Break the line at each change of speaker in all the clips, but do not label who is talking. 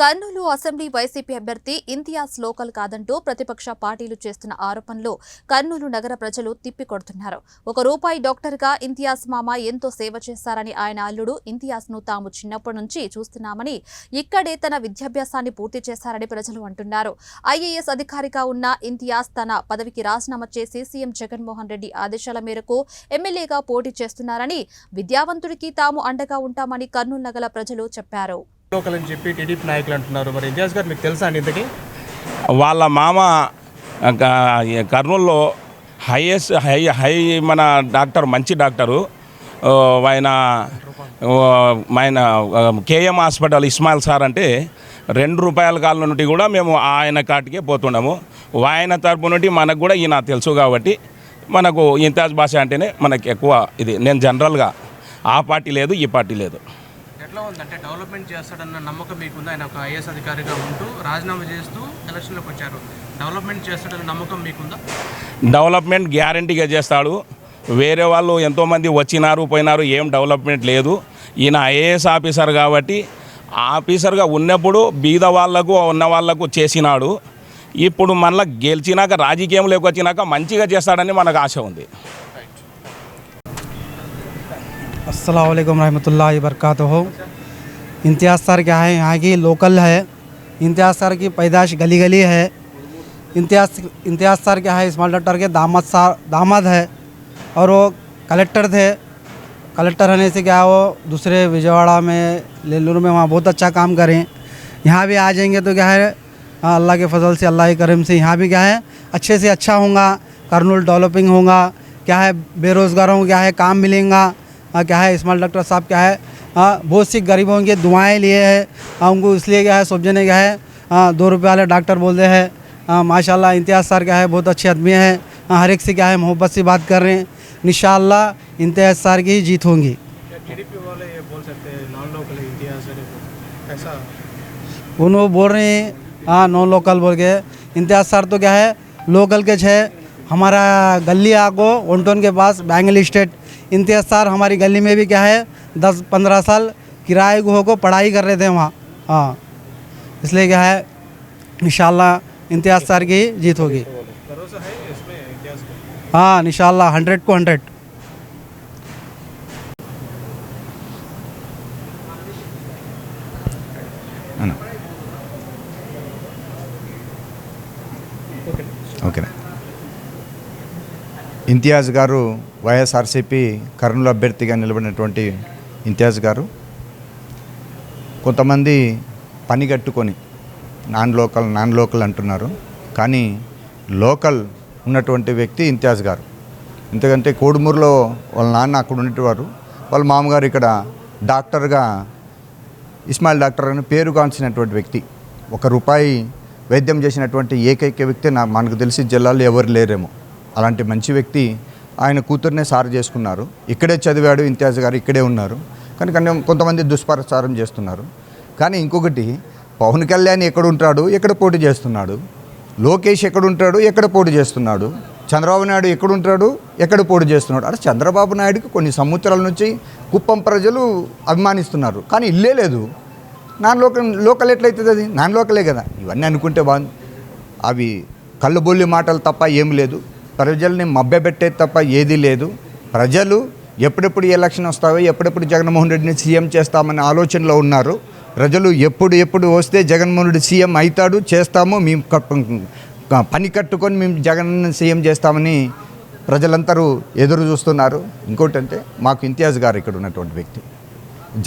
Kurnool assembly YCP అభ్యర్థి Imtiaz local కాదంటూ ప్రతిపక్ష పార్టీలు చేస్తున్న ఆరోపణలు కర్నూలు నగర ప్రజలు తిప్పికొడుతున్నారు. ఒక రూపాయి డాక్టర్గా ఇంతియాజ్ మామ ఎంతో సేవ చేశారని ఆయన అల్లుడు ఇంతియాజ్ను తాము చిన్నప్పటి నుంచి చూస్తున్నామని ఇక్కడే తన విద్యాభ్యాసాన్ని పూర్తి చేశారని ప్రజలు అంటున్నారు. ఐఏఎస్ అధికారిగా ఉన్న ఇంతియాజ్ తన పదవికి రాజీనామా చేసి సీఎం జగన్మోహన్ రెడ్డి ఆదేశాల మేరకు ఎమ్మెల్యేగా పోటీ చేస్తున్నారని విద్యావంతుడికి తాము అండగా ఉంటామని కర్నూలు నగర ప్రజలు చెప్పారు.
లోకల్ అని చెప్పి టీడీపీ నాయకులు అంటున్నారు. మరి ఇంతియాజ్ గారు మీకు తెలుసా అండి ఇంతకీ?
వాళ్ళ మామ కర్నూల్లో కర్నూలులో హైయెస్ట్ హై హై మన డాక్టర్ మంచి డాక్టరు ఆయన ఆయన కేఎం హాస్పిటల్ ఇస్మాయిల్ సార్ అంటే రెండు రూపాయల కాలం నుండి కూడా మేము ఆయన కాటికే పోతున్నాము. ఆయన తరపు నుండి మనకు కూడా ఈయన తెలుసు కాబట్టి మనకు ఇంతాజ్ భాష అంటేనే మనకి ఎక్కువ ఇది. నేను జనరల్గా ఆ పార్టీ లేదు ఈ పార్టీ లేదు.
ఎట్లా ఉందంటే డెవలప్మెంట్ చేస్తాడన్న నమ్మకం మీకుందా? ఆయన ఒక ఐఏఎస్ అధికారిగా ఉంటూ రాజీనామా చేస్తూ ఎలక్షన్లోకి వచ్చారు. డెవలప్మెంట్ చేస్తాడన్న నమ్మకం మీకుందా?
డెవలప్మెంట్ గ్యారంటీగా చేస్తాడు. వేరే వాళ్ళు ఎంతోమంది వచ్చినారు పోయినారు ఏం డెవలప్మెంట్ లేదు. ఈయన ఐఏఎస్ ఆఫీసర్ కాబట్టి ఆఫీసర్గా ఉన్నప్పుడు బీద వాళ్ళకు ఉన్న వాళ్ళకు చేసినాడు. ఇప్పుడు మళ్ళీ గెలిచినాక రాజకీయంలోకి వచ్చినాక మంచిగా చేస్తాడని మనకు ఆశ ఉంది.
अस्सलाम वालेकुम रहमतुल्लाहि वबरकातुहू इम्तियाज़ सर क्या है? यहाँ की लोकल है। इम्तियाज़ सर की पैदाश गली गली है। इम्तियाज़ इम्तियाज़ सर क्या है? स्मॉल डॉक्टर के दामाद सार दामाद है और वो कलेक्टर थे। कलेक्टर रहने से क्या वो दूसरे विजयवाड़ा में लेलूर में वहाँ बहुत अच्छा काम करें। यहाँ भी आ जाएँगे तो क्या है हाँ, अल्लाह के फजल से अल्लाह के करम से यहाँ भी क्या है अच्छे से अच्छा होगा। कर्नूल डेवलपिंग होगा। क्या है बेरोज़गारों को क्या है काम मिलेगा। हाँ, क्या है स्मॉल डॉक्टर साहब क्या है हाँ, बहुत सी गरीबों की दुआएँ लिए हैं हाँ, उनको इसलिए क्या है समझने क्या है हाँ, दो रुपये वाले डॉक्टर बोलते हैं हाँ, माशाल्लाह इम्तियाज़ सर क्या है बहुत अच्छे आदमी हैं हर एक से क्या है मोहब्बत से बात कर रहे हैं इंशाल्लाह इम्तियाज़ सर की ही जीत होंगी।
बोल हैं ऐसा?
उन वो बोल रहे हैं हाँ नॉन लोकल बोल के इम्तियाज़ सर तो क्या है लोकल के छः हमारा गली आगो ओनटोन के पास बैंगल स्टेट इम्तियाज़ सार हमारी गली में भी क्या है दस पंद्रह साल किराए गुहों को पढ़ाई कर रहे थे वहाँ। हाँ। इसलिए क्या है इंशाल्लाह इम्तियाज़ सार की जीत होगी।
है
हाँ निशाला हंड्रेड को हंड्रेड।
ఇంతియాజ్ గారు వైఎస్ఆర్సీపీ కర్నూలు అభ్యర్థిగా నిలబడినటువంటి ఇంతియాజ్ గారు కొంతమంది పని కట్టుకొని నాన్ లోకల్ నాన్ లోకల్ అంటున్నారు. కానీ లోకల్ ఉన్నటువంటి వ్యక్తి ఇంతియాజ్ గారు. ఎందుకంటే కోడుమూరులో వాళ్ళ నాన్న అక్కడ ఉండేవారు. వాళ్ళ మామగారు ఇక్కడ డాక్టర్గా ఇస్మాయిల్ డాక్టర్ అని పేరుగాంచినటువంటి వ్యక్తి. ఒక రూపాయి వైద్యం చేసినటువంటి ఏకైక వ్యక్తి నా మనకు తెలిసి జిల్లాలో ఎవరు లేరేమో. అలాంటి మంచి వ్యక్తి ఆయన కూతుర్నే సారు చేసుకున్నారు. ఇక్కడే చదివాడు ఇంతియాజ్ గారు ఇక్కడే ఉన్నారు. కానీ కానీ కొంతమంది దుష్ప్రచారం చేస్తున్నారు. కానీ ఇంకొకటి పవన్ కళ్యాణ్ ఎక్కడ ఉంటాడు? ఎక్కడ పోటీ చేస్తున్నాడు? లోకేష్ ఎక్కడ ఉంటాడు? ఎక్కడ పోటీ చేస్తున్నాడు? చంద్రబాబు నాయుడు ఎక్కడ ఉంటాడు? ఎక్కడ పోటీ చేస్తున్నాడు? అంటే చంద్రబాబు నాయుడుకి కొన్ని సంవత్సరాల నుంచి కుప్పం ప్రజలు అభిమానిస్తున్నారు. కానీ ఇల్లే లేదు. నాన్ లోకల్ లోకల్ ఎట్లయితుంది అది? నాన్ లోకలే కదా. ఇవన్నీ అనుకుంటే బాగుంది. అవి కళ్ళబొల్లి మాటలు తప్ప ఏం లేదు. ప్రజల్ని మభ్యపెట్టే తప్ప ఏదీ లేదు. ప్రజలు ఎప్పుడెప్పుడు ఎలక్షన్ వస్తావో ఎప్పుడెప్పుడు జగన్మోహన్ రెడ్డిని సీఎం చేస్తామనే ఆలోచనలో ఉన్నారు. ప్రజలు ఎప్పుడు ఎప్పుడు వస్తే జగన్మోహన్ రెడ్డి సీఎం అవుతాడు చేస్తాము మేము పని కట్టుకొని మేము జగన్ సీఎం చేస్తామని ప్రజలందరూ ఎదురు చూస్తున్నారు. ఇంకోటి అంటే మాకు ఇంతియాజ్ గారు ఇక్కడ ఉన్నటువంటి వ్యక్తి.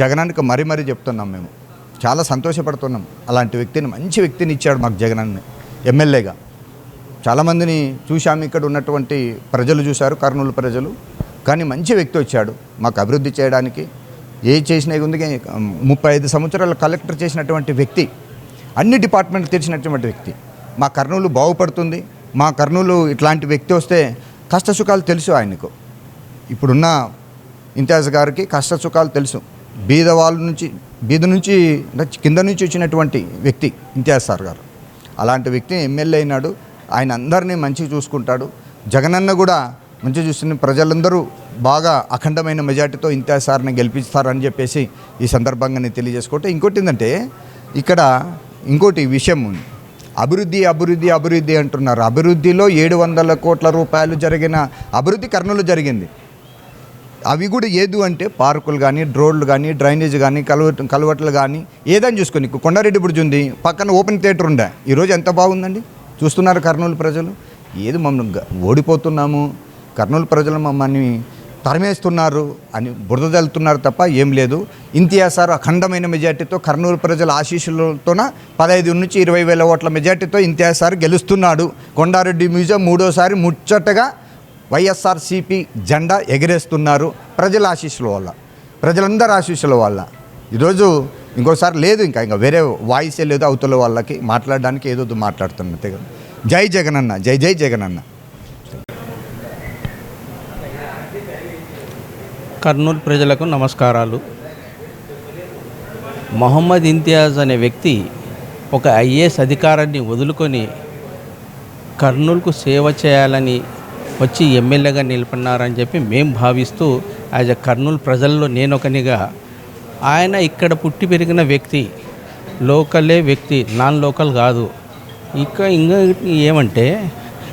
జగనానికి మరీ మరీ చెప్తున్నాం మేము. చాలా సంతోషపడుతున్నాం. అలాంటి వ్యక్తిని మంచి వ్యక్తిని ఇచ్చాడు మాకు జగనాన్ని ఎమ్మెల్యేగా. చాలామందిని చూశాము ఇక్కడ ఉన్నటువంటి ప్రజలు చూశారు కర్నూలు ప్రజలు. కానీ మంచి వ్యక్తి వచ్చాడు మాకు అభివృద్ధి చేయడానికి. ఏ చేసినా ఉంది ముప్పై ఐదు సంవత్సరాలు కలెక్టర్ చేసినటువంటి వ్యక్తి అన్ని డిపార్ట్మెంట్లు తెరిచినటువంటి వ్యక్తి. మా కర్నూలు బాగుపడుతుంది మా కర్నూలు ఇట్లాంటి వ్యక్తి వస్తే కష్టసుఖాలు తెలుసు ఆయనకు. ఇప్పుడున్న ఇంతియాజ్ గారికి కష్ట సుఖాలు తెలుసు. బీద వాళ్ళ నుంచి బీద నుంచి కింద నుంచి వచ్చినటువంటి వ్యక్తి ఇంతియాజ్ సార్ గారు. అలాంటి వ్యక్తి ఎమ్మెల్యే అయినాడు ఆయన అందరినీ మంచిగా చూసుకుంటాడు. జగనన్న కూడా మంచిగా చూసిన ప్రజలందరూ బాగా అఖండమైన మెజార్టీతో ఇంత సార్ని గెలిపిస్తారని చెప్పేసి ఈ సందర్భంగా నేను తెలియజేసుకుంటే ఇంకోటి ఏంటంటే ఇక్కడ ఇంకోటి విషయం ఉంది. అభివృద్ధి అభివృద్ధి అభివృద్ధి అంటున్నారు. అభివృద్ధిలో ఏడు వందల కోట్ల రూపాయలు జరిగిన అభివృద్ధి కర్నూలు జరిగింది. అవి కూడా ఏదు అంటే పార్కులు కానీ రోడ్లు కానీ డ్రైనేజ్ కానీ కలువ కలవట్లు కానీ ఏదని చూసుకొని కొండారెడ్డి బ్రిడ్జ్ ఉంది పక్కన ఓపెన్ థియేటర్ ఉండే ఈరోజు ఎంత బాగుందండి? చూస్తున్నారు కర్నూలు ప్రజలు? ఏది మమ్మల్ని ఓడిపోతున్నాము? కర్నూలు ప్రజలు మమ్మల్ని తరిమేస్తున్నారు అని బురద జల్లుతున్నారు తప్ప ఏం లేదు. ఇంతియాసారు అఖండమైన మెజార్టీతో కర్నూలు ప్రజల ఆశీస్సులతోన పదహైదు నుంచి ఇరవై వేల ఓట్ల మెజార్టీతో ఇంతియాసారు గెలుస్తున్నాడు. కొండారెడ్డి మ్యూజియం మూడోసారి ముచ్చటగా వైఎస్ఆర్సీపీ జెండా ఎగరేస్తున్నారు ప్రజల ఆశీస్సుల వల్ల ప్రజలందరి ఆశీస్సుల వల్ల. ఈరోజు ఇంకోసారి లేదు ఇంకా ఇంకా వేరే వాయిసే లేదు అవతల వాళ్ళకి మాట్లాడడానికి ఏదో ఒకటి మాట్లాడుతున్నా తెగ జై జగనన్న జై జై జగనన్న.
కర్నూలు ప్రజలకు నమస్కారాలు. మొహమ్మద్ ఇంతియాజ్ అనే వ్యక్తి ఒక ఐఏఎస్ అధికారాన్ని వదులుకొని కర్నూలుకు సేవ చేయాలని వచ్చి ఎమ్మెల్యేగా నిలబడినారని చెప్పి మేము భావిస్తూ యాజ్ ఎ కర్నూలు ప్రజల్లో నేనొకనిగా ఆయన ఇక్కడ పుట్టి పెరిగిన వ్యక్తి లోకలే వ్యక్తి నాన్ లోకల్ కాదు. ఇంకా ఇంకా ఏమంటే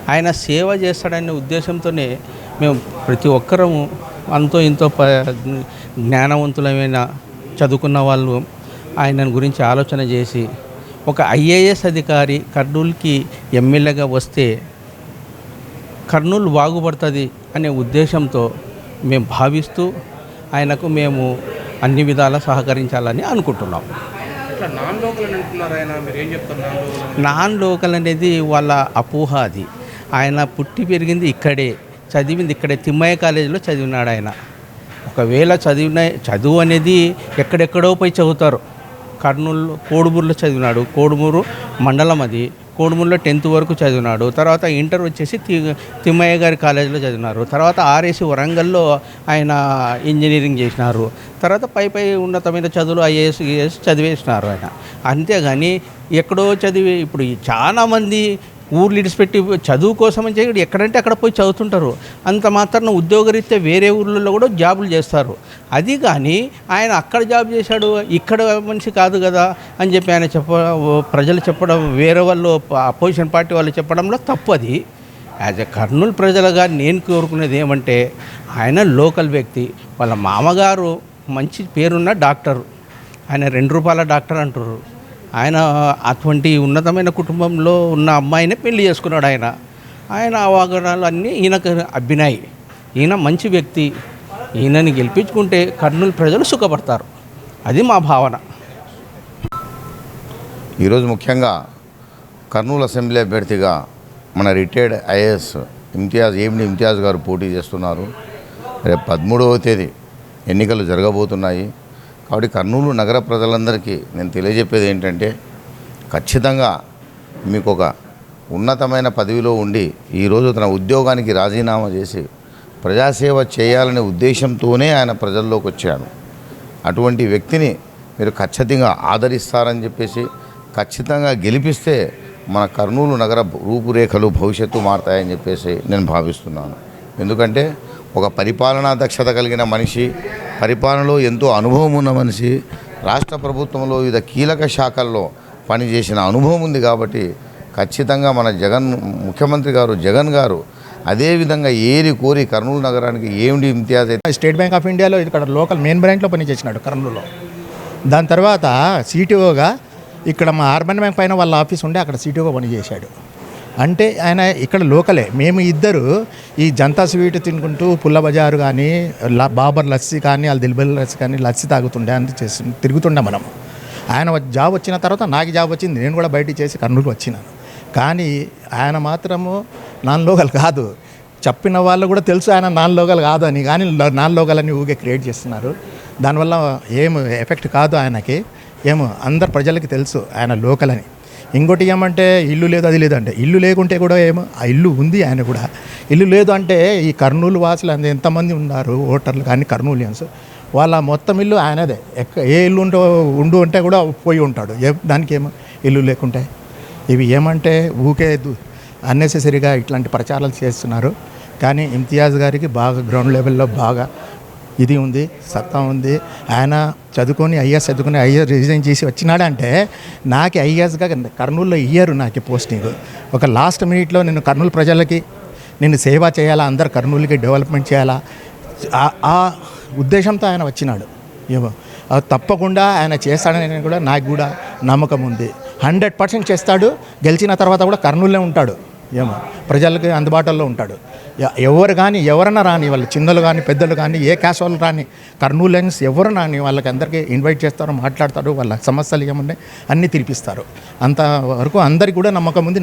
ఆయన సేవ చేస్తాడనే ఉద్దేశంతోనే మేము ప్రతి ఒక్కరము అంతో ఇంతో ప జ్ఞానవంతులమైన చదువుకున్న వాళ్ళు ఆయన గురించి ఆలోచన చేసి ఒక ఐఏఎస్ అధికారి కర్నూలుకి ఎమ్మెల్యేగా వస్తే కర్నూలు బాగుపడుతుంది అనే ఉద్దేశంతో మేము భావిస్తూ ఆయనకు మేము అన్ని విధాలా సహకరించాలని అనుకుంటున్నాం?
నాన్ లోకల్
అనేది వాళ్ళ అపోహ అది. ఆయన పుట్టి పెరిగింది ఇక్కడే చదివింది ఇక్కడే తిమ్మయ్య కాలేజీలో చదివినాడు ఆయన. ఒకవేళ చదివిన చదువు అనేది ఎక్కడెక్కడో పోయి చదువుతారు. కర్నూలు కోడుమూరులో చదివినాడు. కోడుమూరు మండలం అది. కోడుమూరులో టెన్త్ వరకు చదివినాడు. తర్వాత ఇంటర్ వచ్చేసి తి తిమ్మయ్య గారి కాలేజీలో చదివినారు. తర్వాత ఆర్ఏసి వరంగల్లో ఆయన ఇంజనీరింగ్ చేసినారు. తర్వాత పై పై ఉన్నతమైన చదువులు ఐఏఎస్ ఐఏఎస్ చదివేసినారు ఆయన. అంతేగాని ఎక్కడో చదివి ఇప్పుడు చాలామంది ఊర్లు ఇడిచిపెట్టి చదువు కోసం అని చెప్పి ఎక్కడంటే అక్కడ పోయి చదువుతుంటారు. అంత మాత్రం ఉద్యోగరీత్యా వేరే ఊర్లలో కూడా జాబులు చేస్తారు. అది కానీ ఆయన అక్కడ జాబ్ చేశాడు ఇక్కడ మనిషి కాదు కదా అని చెప్పి ఆయన చెప్ప ప్రజలు చెప్పడం వేరే వాళ్ళు అపోజిషన్ పార్టీ వాళ్ళు చెప్పడంలో తప్పు అది. యాజ్ ఎ కర్నూలు ప్రజలుగా నేను కోరుకునేది ఏమంటే ఆయన లోకల్ వ్యక్తి వాళ్ళ మామగారు మంచి పేరున్న డాక్టర్. ఆయన రెండు రూపాయల డాక్టర్ అంటారు అటువంటి ఉన్నతమైన కుటుంబంలో ఉన్న అమ్మాయిని పెళ్ళి చేసుకున్నాడు ఆయన. ఆయన అవగాహనలు అన్నీ ఈయనకు అబ్బినాయి. ఈయన మంచి వ్యక్తి. ఈయనని గెలిపించుకుంటే కర్నూలు ప్రజలు సుఖపడతారు. అది మా భావన.
ఈరోజు ముఖ్యంగా కర్నూలు అసెంబ్లీ అభ్యర్థిగా మన రిటైర్డ్ ఐఏఎస్ ఇమ్తియాజ్ ఏమిడి ఇమ్తియాజ్ గారు పోటీ చేస్తున్నారు. రేపు పదమూడవ తేదీ ఎన్నికలు జరగబోతున్నాయి. కాబట్టి కర్నూలు నగర ప్రజలందరికీ నేను తెలియజెప్పేది ఏంటంటే ఖచ్చితంగా మీకు ఒక ఉన్నతమైన పదవిలో ఉండి ఈరోజు తన ఉద్యోగానికి రాజీనామా చేసి ప్రజాసేవ చేయాలనే ఉద్దేశంతోనే ఆయన ప్రజల్లోకి వచ్చాడు. అటువంటి వ్యక్తిని మీరు ఖచ్చితంగా ఆదరిస్తారని చెప్పేసి ఖచ్చితంగా గెలిపిస్తే మన కర్నూలు నగర రూపురేఖలు భవిష్యత్తు మారతాయని చెప్పేసి నేను భావిస్తున్నాను. ఎందుకంటే ఒక పరిపాలనా దక్షత కలిగిన మనిషి పరిపాలనలో ఎంతో అనుభవం ఉన్న మనిషి రాష్ట్ర ప్రభుత్వంలో వివిధ కీలక శాఖల్లో పనిచేసిన అనుభవం ఉంది కాబట్టి ఖచ్చితంగా మన జగన్ ముఖ్యమంత్రి గారు జగన్ గారు అదేవిధంగా ఏరి కోరి కర్నూలు నగరానికి ఏమిటి ఇంతియాజ్ అయితే?
స్టేట్ బ్యాంక్ ఆఫ్ ఇండియాలో ఇక్కడ లోకల్ మెయిన్ బ్రాంచ్లో పనిచేసినాడు కర్నూలులో. దాని తర్వాత సిటీఓగా ఇక్కడ మా అర్బన్ బ్యాంక్ పైన వాళ్ళ ఆఫీస్ ఉండే అక్కడ సిటీఓగా పనిచేశాడు. అంటే ఆయన ఇక్కడ లోకలే. మేము ఇద్దరు ఈ జంతా స్వీట్ తినుకుంటూ పుల్ల బజారు కానీ బాబర్ లస్సీ కానీ వాళ్ళ దిల్బల్ లస్సీ కానీ లస్సీ తాగుతుండే అంత చేసి తిరుగుతుండే మనం. ఆయన జాబ్ వచ్చిన తర్వాత నాకు జాబ్ వచ్చింది. నేను కూడా బయటికి చేసి కర్నూలు వచ్చినాను కానీ ఆయన మాత్రము నాన్ లోకల్ కాదు. చెప్పిన వాళ్ళు కూడా తెలుసు ఆయన నాన్ లోకల్ కాదు అని. కానీ నాన్ లోకల్ అని ఊగే క్రియేట్ చేస్తున్నారు. దానివల్ల ఏం ఎఫెక్ట్ కాదు ఆయనకి. ఏమో అందరు ప్రజలకి తెలుసు ఆయన లోకల్ అని. ఇంకోటి ఏమంటే ఇల్లు లేదు అది లేదు అంటే ఇల్లు లేకుంటే కూడా ఏమో ఆ ఇల్లు ఉంది ఆయన కూడా. ఇల్లు లేదు అంటే ఈ కర్నూలు వాసులు అంత ఎంతమంది ఉన్నారు ఓటర్లు? కానీ కర్నూలియన్స్. వాళ్ళ మొత్తం ఇల్లు ఆయనదే. ఎక్క ఏ ఇల్లు ఉంటో ఉండు అంటే కూడా పోయి ఉంటాడు. ఏ దానికి ఏమో ఇల్లు లేకుంటే. ఇవి ఏమంటే ఊకే అన్నెసెసరీగా ఇట్లాంటి ప్రచారాలు చేస్తున్నారు. కానీ ఇమ్తియాజ్ గారికి బాగా గ్రౌండ్ లెవెల్లో బాగా ఇది ఉంది సత్తా ఉంది. ఆయన చదువుకొని ఐఎస్ చదువుకొని ఐఎస్ రిజైన్ చేసి వచ్చినాడంటే నాకు ఐఎస్గా కర్నూలులో ఇయ్యారు నాకు పోస్టింగ్. ఒక లాస్ట్ మినిట్లో నేను కర్నూలు ప్రజలకి నేను సేవ చేయాలా అందరు కర్నూలుకి డెవలప్మెంట్ చేయాలా? ఆ- ఉద్దేశంతో ఆయన వచ్చినాడు. ఏమో. తప్పకుండా ఆయన చేస్తాడని కూడా నాకు కూడా నమ్మకం ఉంది. హండ్రెడ్ పర్సెంట్ చేస్తాడు. గెలిచిన తర్వాత కూడా కర్నూలులో ఉంటాడు. ఏమో. ప్రజలకి అందుబాటులో ఉంటాడు. ఎ- ఎవరు కానీ ఎవరన్నా రాని వాళ్ళు చిన్నలు కానీ పెద్దలు కానీ ఏ క్యాస్ట్ వాళ్ళు రాని కర్నూలెన్స్ ఎవరు రాని వాళ్ళకి అందరికీ ఇన్వైట్ చేస్తారు మాట్లాడతారు వాళ్ళ సమస్యలు ఏమున్నాయి అన్నీ తిరిపిస్తారు. అంతవరకు అందరికి అందరికీ కూడా నమ్మకం ఉంది.